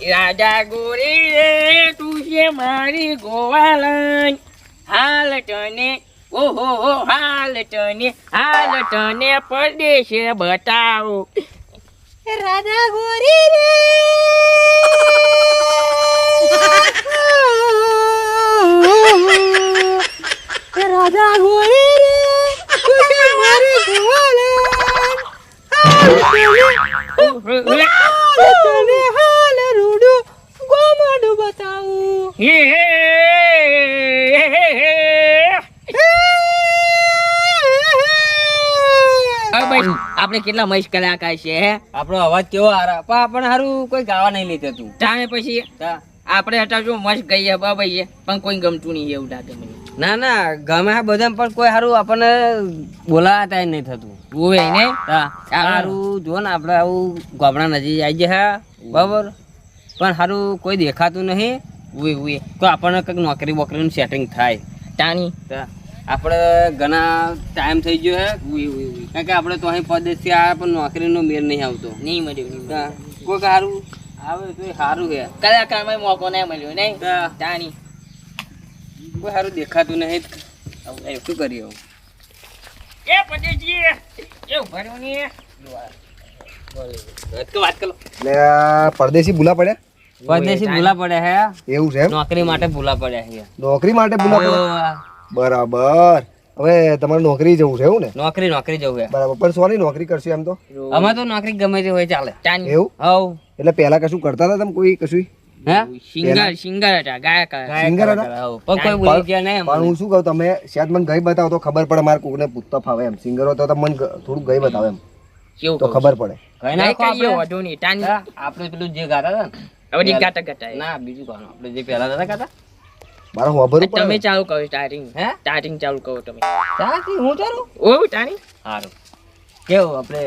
રાજા ગોરી રે તું છે મારી ગોવાલન હાલ તને ઓહો હો હાલ તને હાલ તને પરદેશે બતાવો. રાજા ગોરી રે. રાજા ગોરી રે તું છે મારી ગોવાલન હાલ તને હાલ રૂડું ગોમાડું બતાવું હે હે હે હે આપણે કેટલા મહેશ કલાકાર છે હે? આપણો અવાજ કેવો આરા પણ આપણને હારું કોઈ ગાવા નહીં લેતું તું. તાણે પછી આપણે હતા જો મસ્ત ગઈએ બાબાઈએ પણ કોઈ ગમતું નહીં એવું લાગે મને. ના ના ગમે આ બધા પણ કોઈ હારું આપણને બોલાતા નહીં થતું. ઓવે ને? તા હારું જો ને આપણે આવું ગોબડા નજીક આવી ગયા બરાબર? પણ સારું કોઈ દેખાતું નહીં. ઉએ ઉએ તો આપણને કંઈક નોકરી બોકરીનું સેટિંગ થાય. તાણી. આપણે ઘણા ટાઈમ થઈ ગયો હે. ઉએ ઉએ કારણ કે આપણે તો અહીં પરદેશથી આવ્યા પણ નોકરીનો મેળ નહીં આવતો. નહીં મળ્યું કોઈ સારું આવે તો સારું કયા કલાકારમાં મોકો નહીં મળ્યો નહીં? ટાણી તાણી. કોઈ સારું દેખાતું નહીં. શું કરીએ? એ પટેજી ને. વાત કરો, વાત કરો. એટલે પરદેશી ભૂલા પડ્યા? પરદેશી ભૂલા પડ્યા હે. એવું છે નોકરી માટે ભૂલા પડ્યા હે. નોકરી માટે ભૂલા પડ્યા? બરાબર. હવે તમારે નોકરી જવું છે એવું ને? નોકરી નોકરી જવું છે બરાબર. પણ સોની નોકરી કરશો એમ તો? અમે તો નોકરી ગમે તે હોય ચાલે. એવું? હવ. એટલે પહેલા કશું કરતા હતા તમે કોઈ કશું? સિંગર સિંગર હતા ગાયક સિંગર હતા? પણ કોઈ બોલી ગયા નહીં પણ હું શું કહું તમે શાયદ મને ગઈ બતાવો તો ખબર પડે મારે કોઈને પૂછતા ફાવે એમ. સિંગરો તો તમે મને થોડું ગઈ બતાવે એમ. કેવું તો ખબર પડે. કઈ આપણે પેલું જે ગાતા હતા ને હવે ઈ ગાટા ગાતા ના બીજું કોણ? આપણે જે પહેલા હતા મારા મારે ઉપર તમે ચાલુ કરો સ્ટાર્ટિંગ હે? સ્ટાર્ટિંગ ચાલુ કરો તમે. ચાલતી હું ચાલુ? ઓ ટાણી સારું કેવું આપણે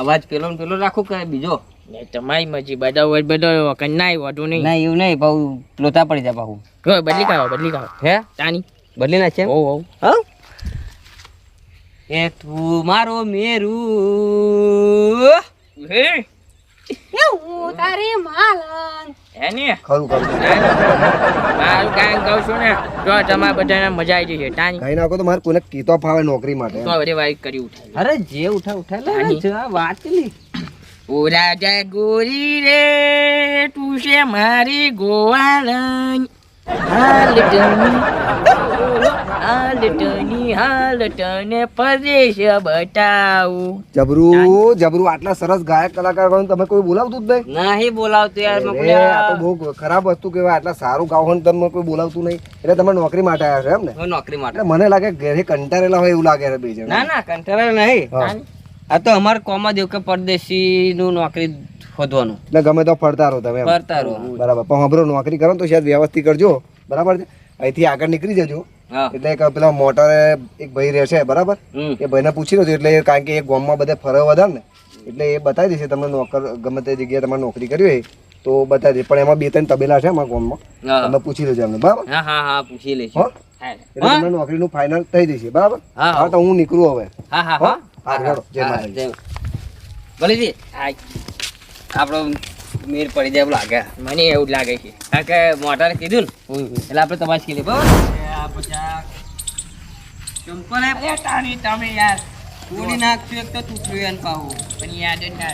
અવાજ પેલો ને પેલો રાખો કે બીજો? ને તમારી મરજી બધા હોય બધો ના વધુ નહીં. ના એવું નહીં બહુ લોતા પડી જાય ભાઉ હવે બદલી કાઢો બદલી કાઢો. હે? ટાણી બદલી નાખશે ઓ ઓ હા? એ તું મારો મેરું. હે? હું તારી માલન હે ખરું ખરું મારું ગાયન કહું છું ને જો તમારે બધાને મજા આવી જશે તાણી. કઈ નાખો તો મારે કોઈને કીતો ફાવે નોકરી માટે. તો હવે કરી ઉઠાય અરે જે ઉઠા ઉઠા લે વાત ઓ રાજા ગોરી રે તું છે મારી ગોવાલન. જબરું જબરું આટલા સરસ ગાયક કલાકાર તમે કોઈ બોલાવતું જ નહીં? નહીં બોલાવતું યાર આ તો બહુ ખરાબ વસ્તુ કહેવાય આટલા સારું ગાવ હોય ને તમે કોઈ બોલાવતું નહીં. એટલે તમે નોકરી માટે આવ્યા છો એમ ને? નોકરી માટે. મને લાગે ઘરે કંટારેલા હોય એવું લાગે છે બે જણ. ના ના કંટારેલા નહીં. આ તો અમારે કોમમાં દેવ કે પરદેશી નું નોકરી શોધવાનું. એટલે ગમે તો ફરતા રહો તમે ફરતા રહો. બરાબર. પણ હમરો નોકરી કરો તો શાયદ વ્યવસ્થિત કરજો. બરાબર છે? અહીંથી આગળ નીકળી જજો. એટલે એક પેલા મોટરે એક ભાઈ રહેશે બરાબર? એ ભાઈને પૂછી લેજો એટલે કારણ કે એ ગામમાં બધે ફરવા વધારે ને. એટલે એ બતાવી દેશે તમને નોકર ગમે તે જગ્યાએ તમારે નોકરી કરવી હોય તો બતાવી દે. પણ એમાં બે ત્રણ તબેલા છે અમારા ગામમાં. તમે પૂછી લેજો એમને બરાબર? હા હા હા પૂછી લેજો એટલે તમને નોકરીનું ફાઇનલ થઈ જશે બરાબર. હા તો હું નીકળું હવે. હા હા હો? આપણો મેર પડી જાય એવું લાગે. મને એવું જ લાગે છે. કારણ કે મોટારે કીધું ને એટલે આપણે બરાબર તાણી તમે યાર. તોડી નાખશું એક તો તૂટ્યું એને પણ યાદ જ ના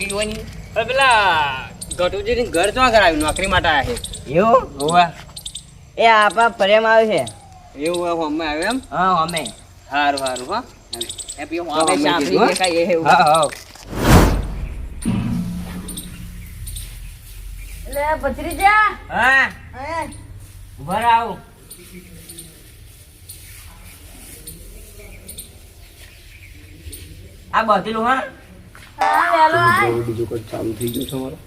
જોવાની પેલા ઘર તો કરાવ્યું નોકરી માટે આવ્યા છે. એવું? હોવા. એ આપણા પ્રેમ આવે છે? એવું હોમે આવ્યું એમ? હા અમે સારું હારું હા. એ હા, સાંભળી કીધું, એવું. હા હા એટલે ભત્રીજા. હા? હે. ઊભા રહો. આ બધેલું હા? હા વેલો આય. બીજું કોઈ ચાલુ થઈ ગયું તમારું?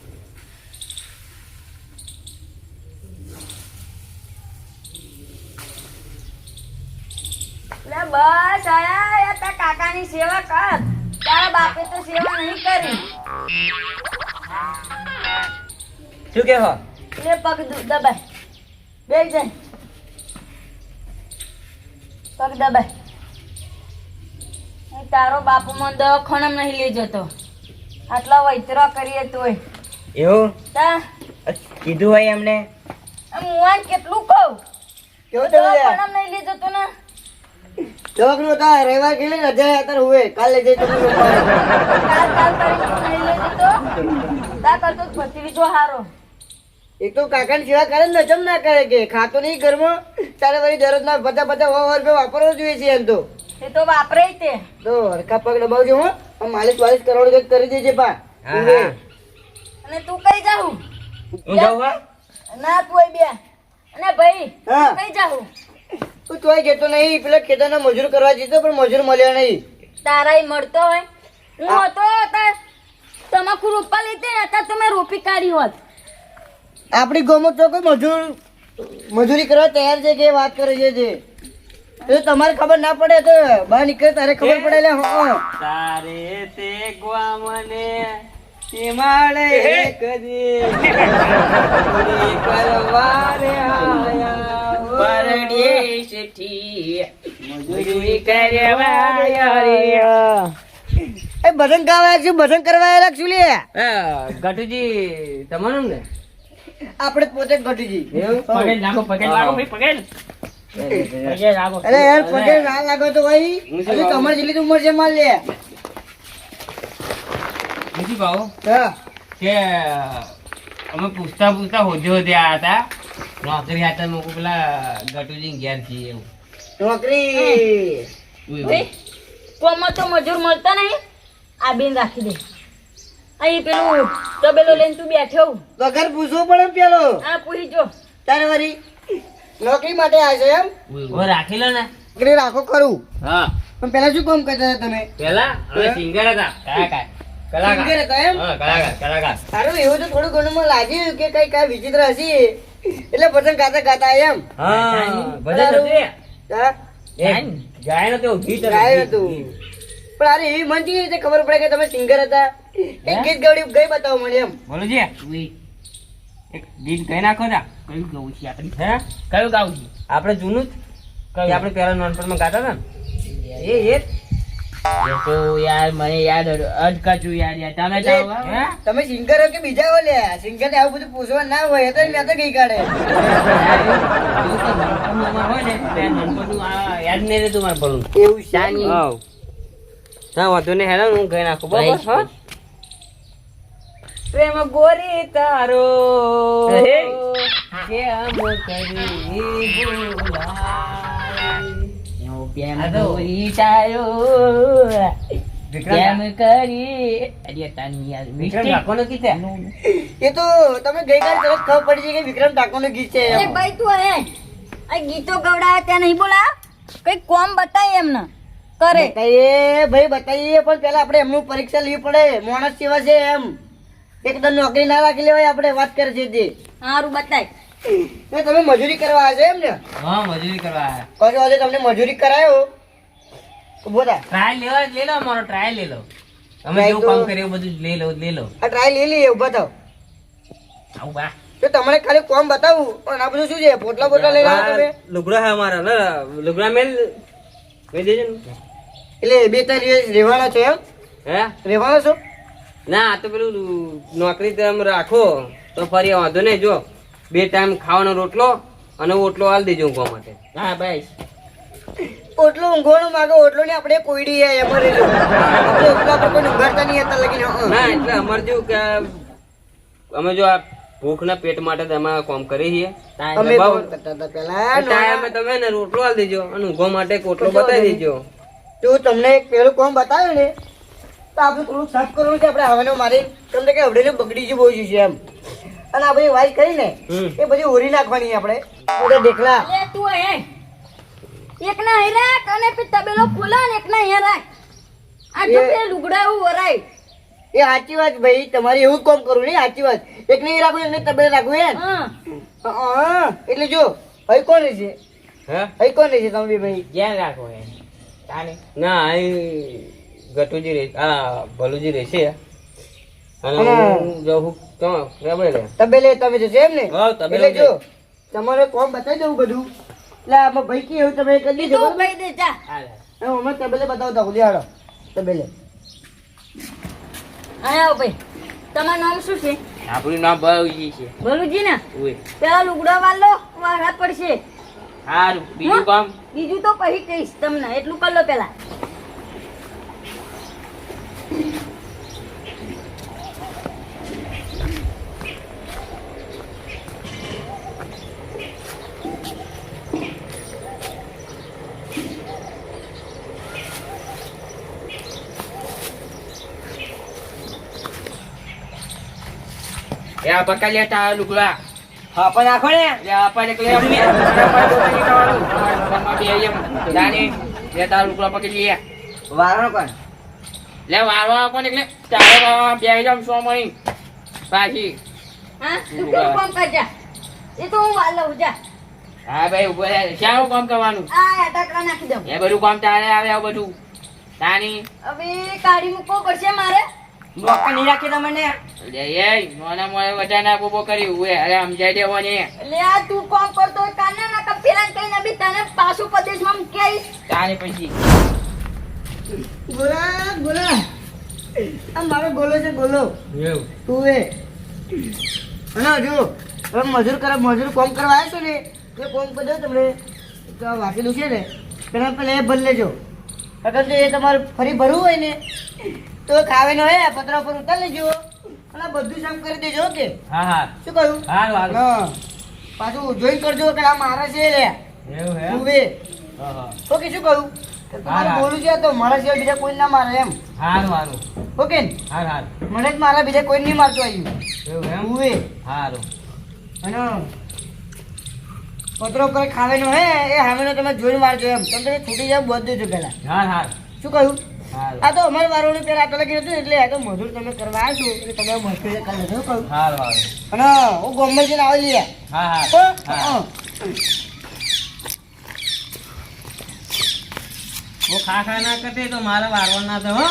એટલે બસ આયા એ તારા કાકાની સેવા કર. તારા બાપે તો સેવા નહીં કરી. શું કે હો? લે પગ દબાય. બેસ જાય પગ દબાય. તારો બાપુ મને દવાખાના નહીં લઈ જતો. આટલા વૈતરો કરીએ તોય. એવું? તા. કીધું હોય એમને? મુવાન કેટલું કહું? કેવું તો થયું નહીં લીધો જતો ને. હતા રવિવાર ગયેલી ને રજા અત્યારે હુએ કાલે જઈ તમે રમવા. કાલ કાલ કરીને તું નહીં લઈ લીધો તા? કરતો જ ભત્રીજો હારો. એ તો કાકાની સેવા કરે ને જમ ના કરે કે ખાતો નહીં ઘરમાં? તારે વળી દરરોજ ના બધા બધા સો રૂપિયા વાપરવો જોઈએ છે એમ તો. એ તો વાપરે તે. તો હરખા પગ દબાવજો હો. આમ માલિશ વાલિશ કરવાનું કંઈક કરી દેજે પા. હા, અને તું કઈ જાઉં? હું જાઉં ના તું બે અને ભાઈ હા. કઈ જાઉં? તું તોય જતો નહીં પેલા ખેતરના મજૂર કરવા જતો પણ મજૂર મળ્યો નહીં. તારાય મળતો હોય. હું હતો તાર તમાકુ રોપા લીધી ને અત્યારે તમે રોપી કાઢી હોત. આપણી ગામમાં તો કોઈ મજૂર મજૂરી કરવા તૈયાર છે કે વાત કરે છે જે? એ તમારે ખબર ના પડે તો બહાર નીકળે તારે ખબર પડે લે હા. તારે તે ગ્વામને સીમાડે કદી પૂરી કરવા રે આયા. હો. પરદેશથી મજૂરી કરવા આવ્યા એ ભજન ગાવા છું ભજન કરવા આયેલા છું લે? ગટુજી તમારું ને? આપણે પોતે જ ઘટીજી લાગો પગે લાગો ભાઈ પગે પગે અરે યાર પગે ના લાગો તો ભાઈ. હજુ તમારી જેટલી ઉંમર છે માલ લે. બીજું કહું કે અમે પૂછતા પૂછતા હોદે હોદે આવ્યા હતા. નોકરી હાથે મૂકું પેલા ગટુજી ઘેર છીએ એવું. નોકરી! કોમો તો મજૂર મળતા નહીં. આ બેન રાખી દે. અહીં પેલું તબેલો લઈને તું બેઠો. વગર પૂછવું પડે પેલો? આ પૂછી જો. તારે વરી નોકરી માટે આવે છે એમ? રાખી લો ને? નોકરી રાખો કરું. હા. પણ પેલા શું કામ કરતા હતા તમે? પેલા? હવે સિંગર હતા. કલાકાર. કલાકાર સિંગર હતા એમ? હા કલાકાર કલાકાર. સારું એવું તો થોડું ઘણું મને લાગ્યું કે કઈ કઈ વિચિત્ર હશે. એટલે પતંગ ગાતા ગાતા એમ. હા બધા થશે હા? ગાય નતો ગીત હતું, ગાયું ગીત, હતું ગીત. પણ અરે એવી મન કેવી રીતે ખબર પડે કે તમે સિંગર હતા? એક ગીત ગાવડી ગઈ બતાવો મને એમ. બોલો જી એક ગીત ગઈ નાખો તા. કયું ગાવું છે આપણે? હે? કયું ગાવું છે? આપણે જૂનું જ કયું? આપણે પેલા નોનપણમાં ગાતા હતા ને? એ એ યાર મને યાદ અટકાચું યાર યાર. તમે જાઓ તમે સિંગર હો કે બીજા હો લે સિંગર ને આવું બધું પૂછવા ના હોય તો મેં તો ગઈ કાઢે યાદ નહીં રહેતું મારે ભલું એવું છે ના વાંધો નહીં હેરાન હું ગઈ નાખું બરાબર? હા? પ્રેમ ગોરી તારો. કરી. પ્રેમ તો. તારો વિક્રમ કરી? અરે તાની યાર વિક્રમ ડાકોનો ગીત છે? એ તો તમે ગઈકાલે તરત ખબર પડી છે કે વિક્રમ ડાકોનો ગીત છે એ ભાઈ તું હે આ ગીતો ગવડાવે ત્યાં નહીં બોલા? કઈ કોમ બતાય એમને. કરે. બતાઈએ ભાઈ બતાઈએ પણ પેલા આપણે એમનું પરીક્ષા લેવી પડે. માણસ સેવા છે એમ. એકદમ નોકરી ના રાખી લેવાય આપણે વાત કરે છે તે. સારું બતાય. એ તમે મજૂરી કરવા આવ્યા છો એમ ને? હા મજૂરી કરવા આવ્યા. કહો આજે તમને મજૂરી કરાયો? બોલા. ટ્રાયલ લેવા લે લો મારો ટ્રાયલ લે લો. અમે Try જેવું કામ એવું બધું લઈ લો લઈ લો. આ ટ્રાય લઈ લઈએ ઊભા થાવ. આવું બા. તો તમને ખાલી કોમ બતાવું પણ આ બધું શું છે? પોટલા પોટલા લઈ લાવો તમે. લુગડા હે અમારા લે લુગડા મેલ કહી દેજો ને. એટલે બે ત્રણ દિવસ રહેવાના છો એમ? હે? રહેવાના છો? ના આ તો પેલું નોકરી તમે રાખો તો ફરી વાંધો નહીં જો. બે ટાઈમ ખાવાનો રોટલો અને ઓટલો હાલ દેજો ઊંઘવા માટે. હા ભાઈ. ઓટલો ઊંઘવાનો માગે ઓટલો ને આપણે કોઈડી એ એમાં આપણે ઓટલા પર કોઈ ઊંઘાડતા નહીં હતા લગીને ના એટલે અમારે જેવું કે અમે જો આ ભૂખના પેટ માટે અમે કરી કામ કરીએ છીએ. અમે તમે ને રોટલો હાલ દેજો અને ઊંઘવા માટે કોટલો બતાવી દેજો. તો તમને એક પેલું કોમ બતાવ્યું ને તો આપણે થોડું સાફ કરવું છે આપણે હવે મારી તમને કે અવડેલું બગડી જ બહુ છે એમ. અને આ બધી વાઈટ કરી ને એ બધી ઓરી નાખવાની આપણે. બધા દેખલા. એ તું હે. એક ના હે રાખ અને પછી તબેલો ખોલો ને એક ના હે રાખ. આ જો એ- લુગડા એવું વરાય. એ સાચી વાત ભાઈ તમારે એવું કોમ કરું કરવું નહીં સાચી વાત. એક નહીં રાખવું એને તબેલો તબેલે રાખવું હા. હા એટલે જો હઈ કોણ છે? હે? હઈ કોણ છે તમે ભાઈ? જ્યાં રાખો હે તાને? ના અહીં ગટુજી રહે આ ભલુજી રહેશે અને અને- હું જાઉં તો તબેલે તમે જશો એમ ને? એટલે જો તમારે કોમ બતાવી દઉં બધું. એટલે આમાં ભાઈ કે એવું તમે કરી દેજો તું બરાબર? દે જા. અમે તબેલે બતાવતા હું હાડો તબેલે. અહીં ભાઈ. તમારું નામ શું છે? આપણું નામ ભાવજી છે. ભલુજી ને? ઓય પેલા લુગડા વાલો વાળા પડશે. સારું બીજું કામ? બીજું તો પછી કહીશ તમને એટલું કરો લો પેલા. એ આ પકા લેતા લુગડા. હા પણ આખો ને. એ અમને આપણે પોતાની કરવાનું. તમારે બે એમ. જાની લેતા લુગડા પકડી લે વારણો કોણ? લે વારવા કોણ એટલે? ચાલો બે જમ સો મહી પાછી. હા તું કોણ કામ કરજા? એ તો હું વાર લઉં જા. હા ભાઈ ઊભો રહે. શાનું કામ કરવાનું? આ અટાકડા નાખી દઉં. એ બધું કામ તારે આવે આ બધું. તાની? હવે કાઢી મૂકવો પડશે મારે. નોકર નહીં રાખી તમને? લે એ મોના મોને બધા ના બોબો કરી ઉએ અરે સમજાઈ દેવાની એટલે આ તું કોમ કરતો હોય કાને ના કપ કઈ ના બી તને પાછું પ્રદેશમાં મૂકી આવીશ તારે પછી. બોલા બોલા. આ મારો ગોલો છે ગોલો. તું એ. અને જો હવે મજૂર કરે મજૂર કોમ કરવા આવ્યો છો ને એ કોમ કરી તમને. વાંકેલું છે ને. પેલા પેલા એ ભરી લેજો. અગર જો એ તમારે ફરી ભરવું હોય ને તો ખાવાનો હે પતરા પર ઉતાર લેજો. અને બધું કામ કરી દેજો ઓકે હા હા. શું કહ્યું? હા હારું. હા. પાછું જોઈન કરજો કે આ મારા છે લે. એવું હે? એ હા હા. ઓકે શું કહ્યું? તમારે બોલું છે તો મારા સિવાય બીજા કોઈ ના મારે એમ. હારું હારું. ઓકે ને હા હારું. મને જ મારા બીજા કોઈ નહીં મારતો આવ્યું એવું એમ? ઉવે હા હારું. અને પત્રો પર ખાવાનો હે એ હામેનો તમે જોઈને મારજો એમ. તમે છૂટી જાવ બધું દેજો પેલા હા હા શું કહ્યું? આ તો અમારે વારોણી પેલા આ તો હતું એટલે આ તો મજૂર તમે કરવા આવ્યો છો એટલે તમે મસ્તી કરી લેજો શું કહ્યું હારું અને હું ગમે જઈને આવી લે હા હા હો? હા. હા. હું ખા ખા ના કરતી તો મારે વારવા ના તો હો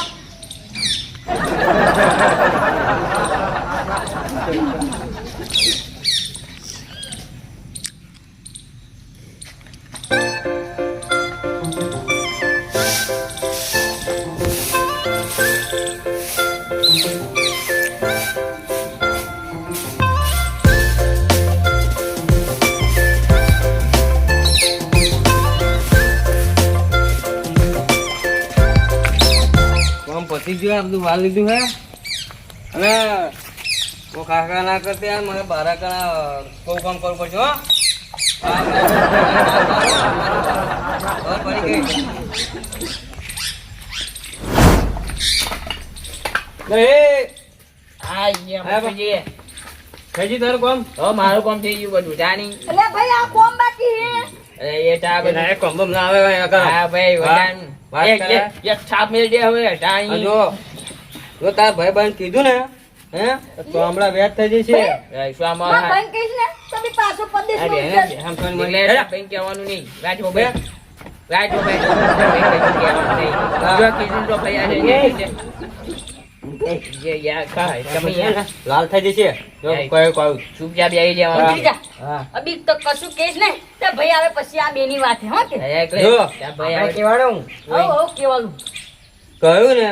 પતી ગયું આ બધું વાળ લીધું હે? અને હું કાકા ના કરતી આ મને બારા કણા બહુ કામ કરવું પડશે હો. મારું કામ થઈ ગયું બધું. જાણી. એટલે ભાઈ આ કોમ બાકી હે એ ટા બધું ના કોમ ના આવે. ભાઈ છાપ મેળ દે હવે જો જો તાર ભાઈ બહેન કીધું ને હે? તો હમણાં વ્યાજ થઈ જશે સ્વામા કહીશ ને તો પાછો પ્રદેશમાં અરે, મૂકી આવીશ. આમ કરીને એટલે મને- ભાઈ કહેવાનું નહીં. રાજો ભાઈ. રાજો જો કીધું તો ભાઈ આજે લાલ થઈ જશે. ચૂપચાપ બેસી જવાનું. હા. અભી તો કશું કેસ ને તો ભાઈ આવે પછી આ બેની વાત હે કે. ભાઈ આવે. કહેવાનું. કેવાનું કહ્યું ને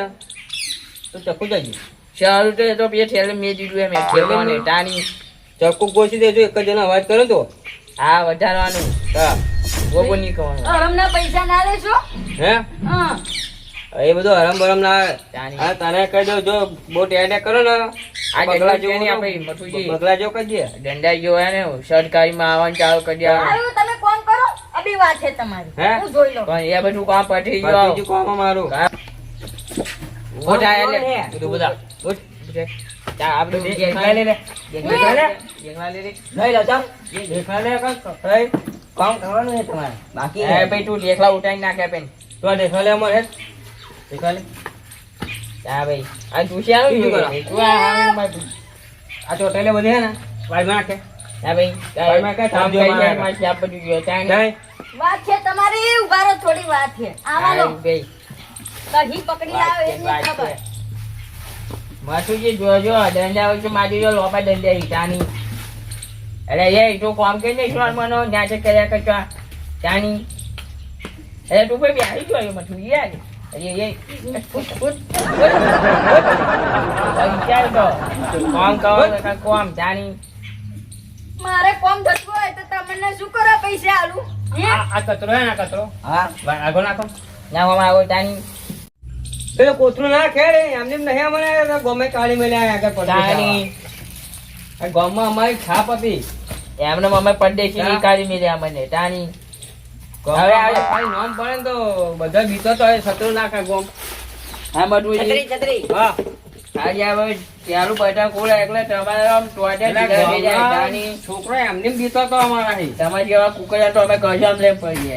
તો ચક્કુ જજો. સારું તો એ તો બે ઠેલે મેં દીધું એમ ઠેલવાની ટાણી. ચક્કુ ગોસી દેજો એક જ જણા અવાજ કરો તો. આ વધારવાનું. હા. ગોગો નહીં કરવાનું હરમના પૈસા ના લેશો? હે? હા. એ બધું હરમ બરમ ના. તને કહી દઉં જો બહુ ટેડે કરો ને આ બગલા જો ને આપણે મથુજી. બગલા જો કહી દે. ડંડા જો હે ને સરકારીમાં આવવાનું ચાલુ કરી દે. તમે કોમ કરો અભી વાત છે તમારી. હે? હું જોઈ લો પણ એ બધું કામ પતી ગયો બીજું કામ અમારું? ઊભો થાય એટલે બધું બધા ઉઠ, ઉઠ. ચા, આપણે દેખલા લે લે. દેખલા લે. દેખલા લે લે. લઈ લો ચાલ દેખા લે કામ કરવાનું છે તમારે. બાકી એ ભાઈ તું દેખલા ઉઠાઈ નાખે પેન. તો દેખા લે અમારે. લે ચા ભાઈ. આ તું શ્યાનું બીજું જોયું? કરો. આ ચોટેલે બધી હે ને. વાઈ નાખે. હા ભાઈ ભાઈ, મેં કાંઈ કામ કરી જાય, મારે ચા બધું જોયો. ચા નહીં. જાય વાત છે તમારી ઊભા રહો થોડી વાત છે. આવાનો હા, ભાઈ કઢી પકડી વાત એની ખબર. છે. જોજો દંડા વચ્ચે મારી જો લોપા દંડા ઈટાની અરે એ તું કોમ કે નહીં શું મનો ન્યાચે કર્યા કચવા ચાની અરે તું ભાઈ બેસી ગયો મથુજી યાર મારે કોમ થતું હોય તો તમને શું કરો પૈસા આલું? આ આ કચરો હે ને કચરો હા આગળ નાખો નાખવામાં આવો જાણી પેલો કોથરું ના ખેડે એમને નહીં મને ગમે કાઢી મળ્યા આગળ ગામમાં અમારી છાપ હતી. એમને અમે પરદેશી કાઢી મેલ્યા મને ગામમાં હવે આ- ખાલી નામ પડે ને તો બધા ગીતો તો હવે શત્રુ નાખે ગોમ. હા બધું છત્રી છત્રી. હા. આજે હવે ત્યારું બધા કોળ એકલે તમારે આમ ટોટે થઈ જાય છોકરો એમને એમ તો અમારા અહીં. જેવા કુકરિયા તો અમે ગજામ લઈને પડી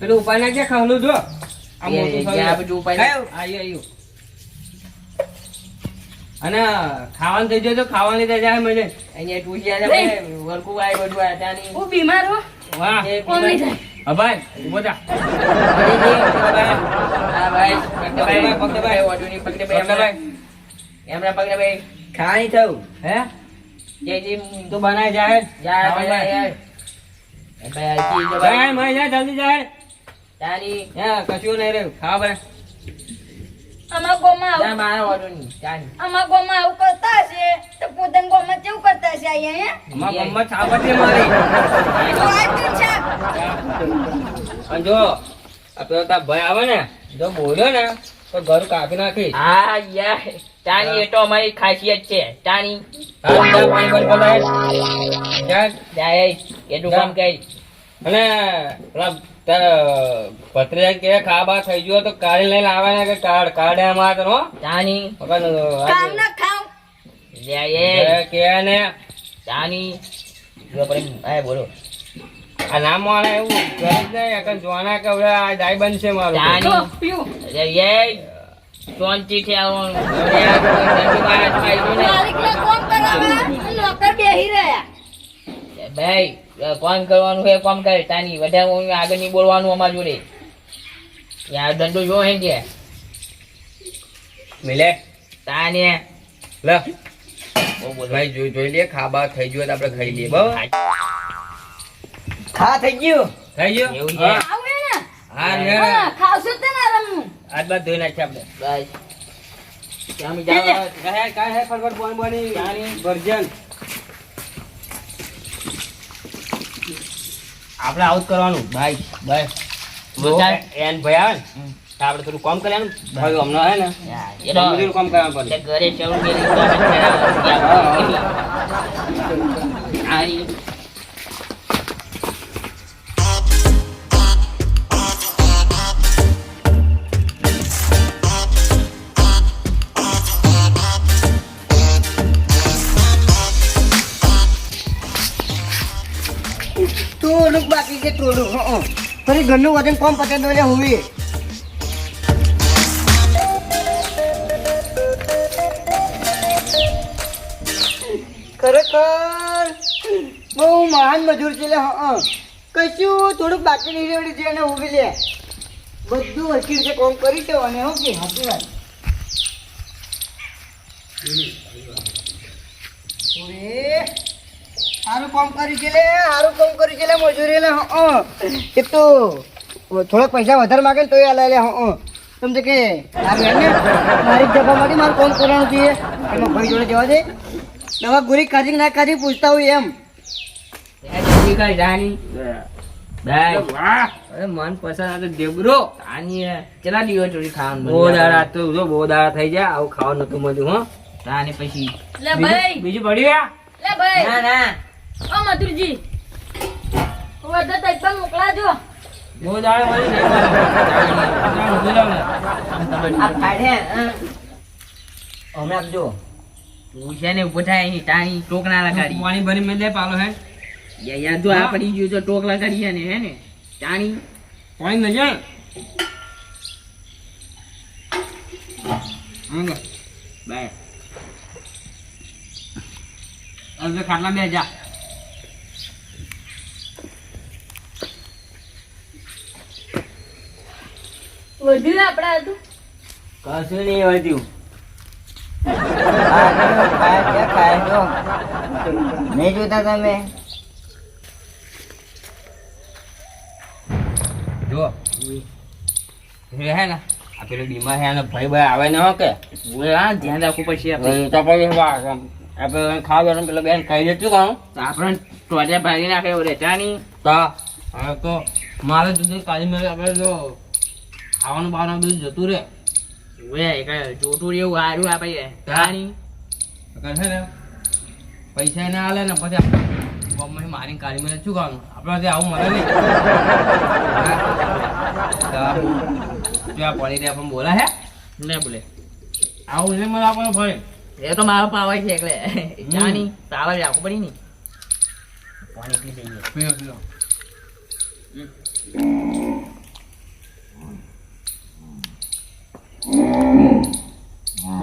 પેલું ઉપાય નાખજે ખાવલું જો. આ મોટું ઉપાય? આયુ, આયુ. અને ખાવાનું થઈ જાય તો ખાવાની જાય મને. અહીંયા ભાઈ વરકું આય બધું આ ત્યાંની. હું બીમાર હું. વાહ. એ કોણ લઈ ભાઈ ઊભો થા. ખાણી થયું. હે? જે જે તું બનાય જાય જાય ભાઈ. જાય જલ્દી જાય. હે કશું નહીં રહ્યું. ખાવા ભાઈ અમારા ગોમાં આવું મારા ની ત્યાંની. અમાર ગોમાં આવું કરતા છે તો પોતાના ગોમાં કેવું કરતા છે અહીંયા હે અમારા ગામમાં છાપ મારી તો આ તું છે અને જો આપણો તા ભાઈ આવે ને જો બોલ્યો ને તો ઘર કાપી નાખી હા, યાર. ત્યાંની એ તો અમારી ખાસિયત છે ટાણી હા, જા પાણી બોલ કરાય. જા. જાય એટલું કામ કરી અને ભત્રીજા કે ખાવા થઈ ગયો તો કાઢી લઈને આવે ને કે કાઢ કાઢે એમાં હો. ત્યાંની કામ ના ખાવ. જાય એ. કે ને. જો બોલો. આ નામ વાળા એવું નહીં કે જોવાના કે હવે આ દાઈ બનશે મારું જો, પીવું. જઈએ શાંતિથી આવવાનું. હવે આ ધંધુમાં હાથમાં આવ્યું ને. માલિકને કોમ કરાવવા નોકર બેહી રહ્યા ભાઈ કોણ કરવાનું છે કોમ કરે? તાની વધારે હું આગળ નહીં બોલવાનું અમારા જોડે. યાર ધંધો જો હે કે? મિલે? તાને? લ. ભાઈ જોઈ જોઈ લે ખાબા થઈ ગયું તો આપણે ખાઈ લઈએ બરાબર ખા થઈ ગયું? થઈ ગયું? એવું છે. હા. આવું હે ને? હા ને હા ખાવશું તે ના રમવું આજ બાદ ધોઈ નાખીએ આપણે. જજે. જાઓ. કાંઈ કાંઈ હે ફરફર બોન બોની વર્જન આપણે આવું જ કરવાનું ભાઈ ભાઈ એન ભાઈ આવે ને આપણે થોડું કામ કર્યા ને. ભાઈ અમને હે ને યાર, એ તો મજૂર કામ કરવાનું પડે. ઘરે ચડું ઘરનું વજન કોમ પતે દો હોવી ખરેખર બહુ મહાન મજૂર છે કશું થોડુંક બાકી રહેવું છે અને ઊભી લે. બધું હરખી રીતે કોમ કરી છે અને હું કે હાથી વાત. ઓરે, સારું કામ કરી છે લે સારું કામ કરી છે લે મજૂરી લે હા એક તો થોડાક પૈસા વધારે માગે ને તો એ લે લે સમજે કે મારી જ માટે મારું કામ કરવાનું છે એમાં ભાઈ જોડે જવા દે. દવા ગુરી કાઢી ના કાઢી પૂછતા હોય એમ. ભાઈ અરે મન પસંદ આ તો દેવરો. તાની એ કેટલા દિવસ સુધી ખાવાનું બહુ દાડા તો જો બહુ દાડા થઈ જાય આવું ખાવાનું નતું મળ્યું હો. તાને પછી બીજું પડ્યું ના ના. ઓ મધુરજી. વધે તો એકદમ મોકલાજો બહુ દાડા મળી જાય. આ કાઢે, હં. હમણાં તું છે ને ઊભો થાય અહીં ટાઈ ટોક ના લગાડી. પાણી ભરી મેં દે પાલો હે. યા- યાર જો આ પડી ગયું તો ટોક લગાડી ને હે ને. ટાણી. પાણી નહીં જાય. ભાઈ ખાટલા બે જા. વધ્યું આપડા હતું કશું નહીં વધ્યું. નહીં જોતા તમે? જો હે ને આ પેલો બીમાર હે ને ભાઈ ભાઈ આવે ને હો કે? આ ધ્યાન રાખવું પડશે તો પછી આપણે ખાવા બેઠા પેલો બેન ખાઈ લેતું કહું? આપણે ટોટિયા ભાગી નાખે એવું રહેતા નહીં. તો હવે તો મારે જુદું કાલી મેળે આપણે જો ખાવાનું બાવાનું બધું જતું રહે હવે એક જોતું એવું હારું આપણે અગર છે ને પૈસા ના આલે ને પછી મમ્મી મારી કાઢી મને શું ખાવાનું? આપણે આવું મળે નહીં. ત્યાં પડી રહ્યા પણ બોલા હે. ને બોલે. આવું નહીં આપણને ફરી એ તો મારો પાવર છે એટલે. જાણી પાવર રાખવું પડી ને. પાણી પી લઈએ. પીઓ પીઓ.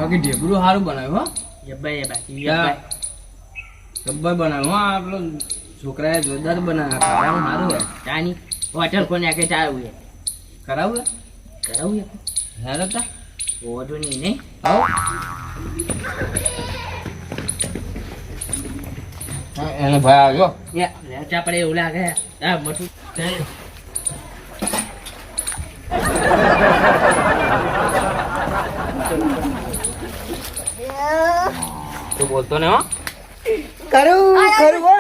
બાકી ઢેબરું સારું બનાવ્યું હો. જબ્બાઈ બાકી યા. જબ્બાઈ ગબ્બર બનાવ્યું હા આપણો છોકરાએ જોરદાર બનાવ્યા. ખાવાનું સારું હોય. ચાની. હોટલ કોને આકે ચાલવું છે? કરાવું હે? કરાવું હે રતા છે નહીં નહીં આવો એને ભાઈ આવ્યો લેચા પડે એવું લાગે. આ મોટું ચાલ. તું બોલતો ને હો. કરું કરું હો.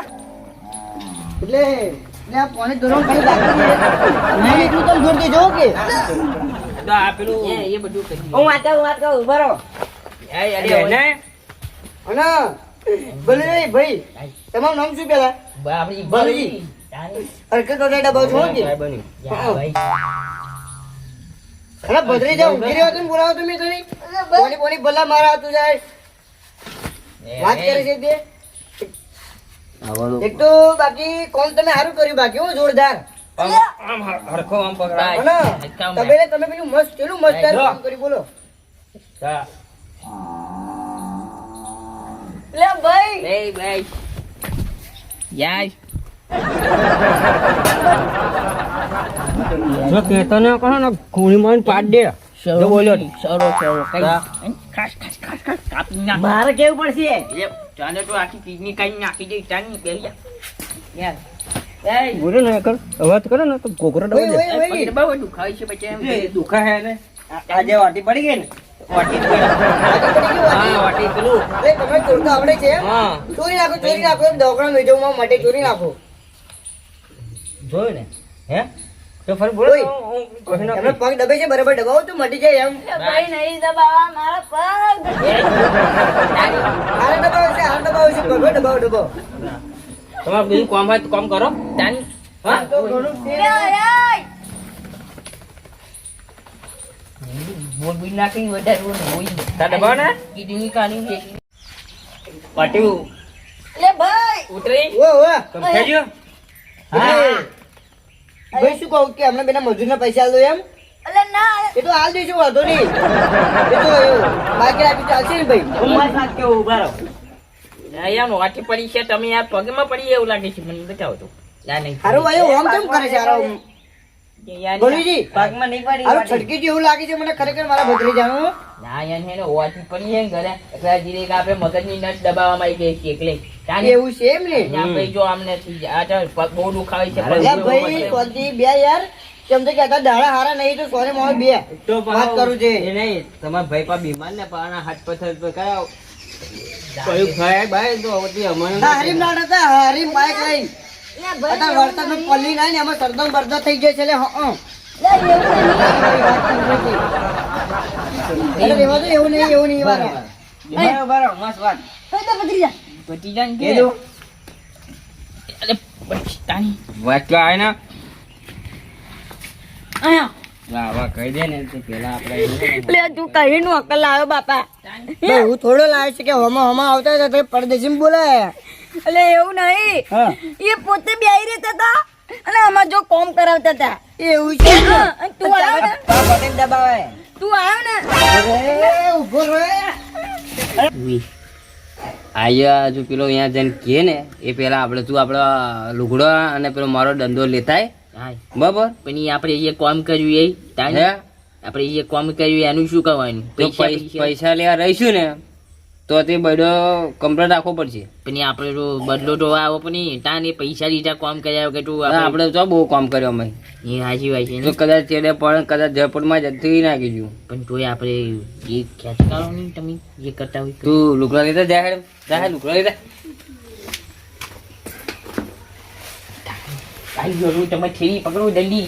એટલે એટલે આ પાણી ધોરણ ખાલી બાકી નહીં એટલું તમે જોર દેજો કે? તો આ પેલું એ એ બધું કરી હું વાત કરું વાત કરું બરો એ અરે અને ભલે ભાઈ તમારું નામ શું પેલા? આપણી ભલી. છો કે ભાઈ. અરે ભદ્રી જાવ ઊંઘી રહ્યો હતો બોલાવો તમે તને. પાણી પાણી ભલા મારા હાથું જાય. વાત કરે છે તે એક તો બાકી કોણ તમે સારું કર્યું? બાકી હો જોરદાર. આમ આમ હર- હરખો આમ પકડાય. અને તમે તમે પેલું મસ્ત પેલું મસ્ત. કામ કર્યું બોલો. હા. લે ભાઈ. ભાઈ. યાર જો ને કહો ને ઘોડી માં પાડ દે. જો બોલ્યો. સરો સરો કઈ ખાસ ખાસ ખાસ ખાસ કાપી નાખ. મારે કેવું પડશે? ચાલે તો આખી કિડની કાઢી નાખી દે ચાની પેલી યાર. બોલો ને કર. વાત કરો ને તો. બહુ દુખાય છે પછી એમ દુખા હે ને? આજે વાટી પડી ગઈ ને? વાટી જ પડી. આગળ પડી ગયું હા વાટી. વાટી પેલું તમે ચોરતા આવડે છે ચોરી નાખો ચોરી નાખો. એમ માટે ચોરી નાખો. જોયું ને? હે? તો ફરી બોલો કહી પગ દબે છે બરાબર દબાવો તો મટી જાય એમ. ભાઈ નહીં દબાવા મારા પગ. હારે દબાવો છે હારે દબાવો છે પગ દબાવો દબાવો. તમારે બીજું કામ હોય તો કામ કરો. ચાની હા? તો ઘણું છે. બોલ બોલ નાખી વધારે બોલ હોય તાર દબાવો ને? કિડની કાઢી દે લે ભાઈ. ઉતરી. ઓ, ઓ. કમ થઈ ગયો? હા. ભાઈ શું કહું કે અમને બેના મજૂરના પૈસા આલ દો એમ? અલે ના એ તો હાલ દઈશું વાંધો નહીં. એ તો બાકી રાખી ચાલશે ને ભાઈ. હું સાથ કેવો ઊભા રહો. યાર વાટી પડી છે તમે યાર પગમાં પડી એવું લાગે છે મને બતાવો તો. યાર નહીં. હારું ભાઈ ઓમ કેમ કરે છે હારો? યાર પગમાં નહીં પડી હારું છટકી જેવું લાગે છે મને ખરેખર મારા ભત્રીજાનું. ના યાર હે ને વાટી પડી છે ને ઘરે એટલે આપણે મગજની નસ દબાવવામાં આવી ગઈ છે એટલે. એવું છે એમ ને? ભાઈ જો આમને બહુ દુખાવે છે ભાઈ. બે યાર? કેમ તો કહેતા દાડા હારા નહીં તો સોને મોય બે. તો વાત કરું છે. એ નહીં તમારા ભાઈ પા બીમાર ને પાના હાથ પથ્થર પર કયા કયું ખાય ભાઈ તો હવે અમને હરીમ ના હતા હરીમ બાઈક અત્યારે વરસાદ પલ્લી ના ને એમાં સરદમ બરદા થઈ જાય છે એટલે હં, એવું એવું થોડો લાવે છે કે હમા હમા આવતા હતા તો પરદેશી બોલાય એટલે એવું નહીં એ પોતે બેહી રહેતા હતા અને આમાં જો કોમ કરાવતા હતા એવું છે દબાવે તું આવ્યો ને? અરે ઊભો રહે આયા જો પેલો અહીંયા જઈને કહે ને એ પેલા આપણે તું આપણો લુગડો અને પેલો મારો દંડો લેતાય. બરોબર? પણ આપણે એ કોમ કર્યું એ આપણે એ કોમ કર્યું એનું શું કરવાનું. પૈસા લેવા રહીશું ને? તો તે બધો કમ્પ્લેટ રાખવો પડશે. પણ આપણે તો બદલો તો આવો પણ એ તાન એ પૈસા લીધા કામ કર્યા કે તું આપણે તો બહુ કામ કર્યો અમે. એ હાજી વાત છે તો કદાચ ચેડે પણ કદાચ જયપુરમાં જતી નાખી ગયું પણ તોય આપણે એ ખેંચ કરો નહીં તમે જે કરતા હોય તું લુકડા લેતા જાહેર જાહેર લુકડા લેતા. કાઈ ગયો તમે ઠેરી પકડો દંડી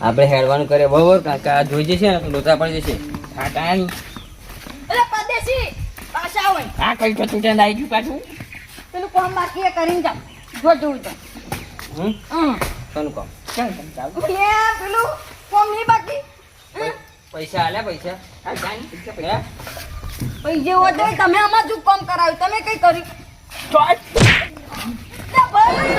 આપણે હેડવાનું કરે. બરોબર કાકા જોઈ જશે ને? લોતા પડી જશે. ખાટાની પાછા આવો અહીં. આ કઈ જતું છે આવી ગયું પાછું પેલું કોમ બાકી એ કરીને જાવ જો જોવું તો હમ. કોનું કામ ચાલ લે, પેલું કોમ નહીં બાકી. પૈસા આલ્યા પૈસા આ જાન પૈસા હે? પૈસા હોય તમે આમાં શું કામ કરાવ્યું તમે કઈ કર્યું ચોટ. ભાઈ.